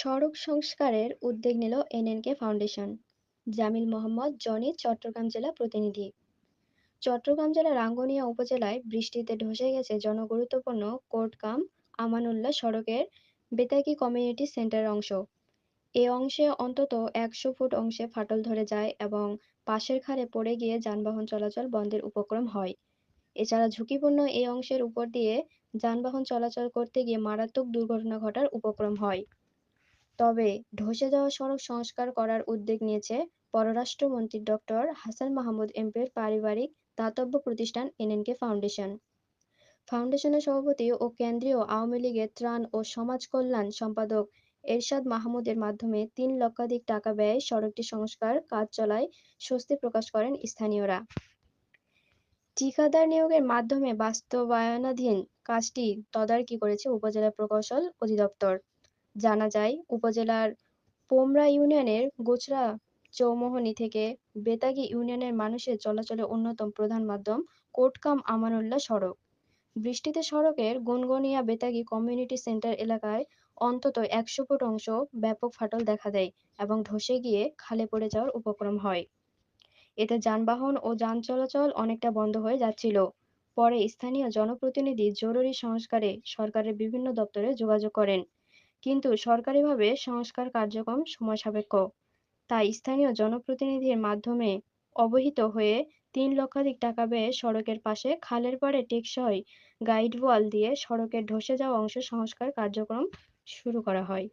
সড়ক সংস্কারের উদ্যোগ নিল এনএনকে ফাউন্ডেশন। জামিল মোহাম্মদ, জনি, চট্টগ্রাম জেলা প্রতিনিধি। চট্টগ্রাম জেলার রাঙ্গুনিয়া উপজেলায় বৃষ্টিতে ধসে গেছে জনগুরুত্বপূর্ণ কোটকাম আমানুল্লাহ সড়কের বেতাগী কমিউনিটি সেন্টার অংশ। এ অংশে অন্তত একশো ফুট অংশে ফাটল ধরে যায় এবং পাশের খালে পড়ে গিয়ে যানবাহন চলাচল বন্ধের উপক্রম হয়। এছাড়া ঝুঁকিপূর্ণ এই অংশের উপর দিয়ে যানবাহন চলাচল করতে গিয়ে মারাত্মক দুর্ঘটনা ঘটার উপক্রম হয়। তবে ধসে যাওয়া সড়ক সংস্কার করার উদ্যোগ নিয়েছে পররাষ্ট্রমন্ত্রী ডক্টর হাসান মাহমুদ এমপির পারিবারিক দাতব্য প্রতিষ্ঠান এনএনকে ফাউন্ডেশন। ফাউন্ডেশনের সভাপতি ও কেন্দ্রীয় আওয়ামী লীগের ত্রাণ ও সমাজ কল্যাণ সম্পাদক এরশাদ মাহমুদের মাধ্যমে তিন লক্ষাধিক টাকা ব্যয়ে সড়কটি সংস্কার কাজ চলায় স্বস্তি প্রকাশ করেন স্থানীয়রা। ঠিকাদার নিয়োগের মাধ্যমে বাস্তবায়নাধীন কাজটি তদারকি করেছে উপজেলা প্রকৌশল অধিদপ্তর। জানা যায়, উপজেলার পোমরা ইউনিয়নের গোচরা চৌমোহনী থেকে বেতাগী ইউনিয়নের মানুষের চলাচলের অন্যতম প্রধান মাধ্যম কোটকাম আমানুল্লাহ সড়ক। বৃষ্টিতে সড়কের গুনগুনিয়া বেতাগী কমিউনিটি সেন্টার এলাকায় অন্তত একশো ফুট অংশ ব্যাপক ফাটল দেখা দেয় এবং ধসে গিয়ে খালে পড়ে যাওয়ার উপক্রম হয়। এতে যানবাহন ও যান চলাচল অনেকটা বন্ধ হয়ে যাচ্ছিল। পরে স্থানীয় জনপ্রতিনিধি জরুরি সংস্কারে সরকারের বিভিন্ন দপ্তরে যোগাযোগ করেন। কিন্তু সরকারিভাবে সংস্কার কার্যক্রম সময়সাপেক্ষ। তাই স্থানীয় জনপ্রতিনিধির মাধ্যমে অবহিত হয়ে তিন লক্ষাধিক টাকা ব্যয়ে সড়কের পাশে খালের পাড়ে টেকসই গাইড ওয়াল দিয়ে সড়কের ধসে যাওয়া অংশ সংস্কার কার্যক্রম শুরু করা হয়।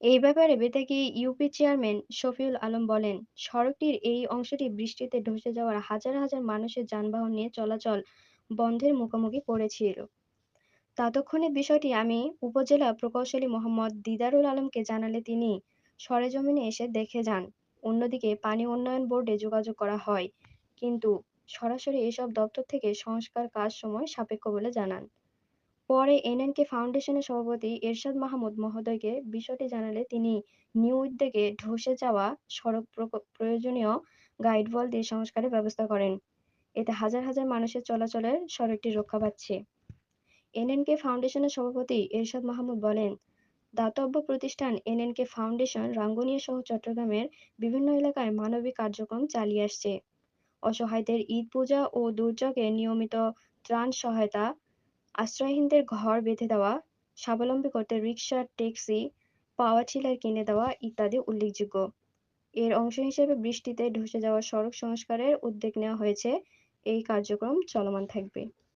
এই ব্যাপারে বেতাগী ইউপি চেয়ারম্যান শফিউল আলম বলেন, সড়কটির এই অংশটি বৃষ্টিতে ধসে যাওয়ার হাজার হাজার মানুষের যানবাহন নিয়ে চলাচল বন্ধের মুখোমুখি পড়েছিল। তাৎক্ষণিক বিষয়টি আমি উপজেলা প্রকৌশলী মোহাম্মদ দিদারুল আলমকে জানালে তিনি সরেজমিনে এসে দেখে যান। অন্যদিকে পানি উন্নয়ন বোর্ডে যোগাযোগ করা হয়। কিন্তু সরাসরি এসব দপ্তর থেকে সংস্কার কাজ সময় সাপেক্ষ বলে জানান। পরে এনএনকে ফাউন্ডেশনের সভাপতি এরশাদ মাহমুদ মহোদয়কে বিষয়টি জানালে তিনি নিউ উদ্যোগে ধসে যাওয়া সড়ক প্রয়োজনীয় গাইডওয়াল দিয়ে সংস্কারের ব্যবস্থা করেন। এতে হাজার হাজার মানুষের চলাচলের সড়কটি রক্ষা পাচ্ছে। এনএনকে ফাউন্ডেশনের সভাপতি এরশাদ মাহমুদ বলেন, দাতব্য প্রতিষ্ঠান এনএনকে ফাউন্ডেশন রাঙ্গুনিয়া সহ চট্টগ্রামের বিভিন্ন এলাকায় মানবিক কার্যক্রম চালিয়ে আসছে। অসহায়দের ঈদ পূজা ও দুর্যোগে নিয়মিত ত্রাণ সহায়তা, আশ্রয়হীনদের ঘর বেঁধে দেওয়া, স্বাবলম্বী করতে রিক্সা ট্যাক্সি, পাওয়ার টিলার কিনে দেওয়া ইত্যাদি উল্লেখযোগ্য। এর অংশ হিসেবে বৃষ্টিতে ধসে যাওয়া সড়ক সংস্কারের উদ্যোগ নেওয়া হয়েছে। এই কার্যক্রম চলমান থাকবে।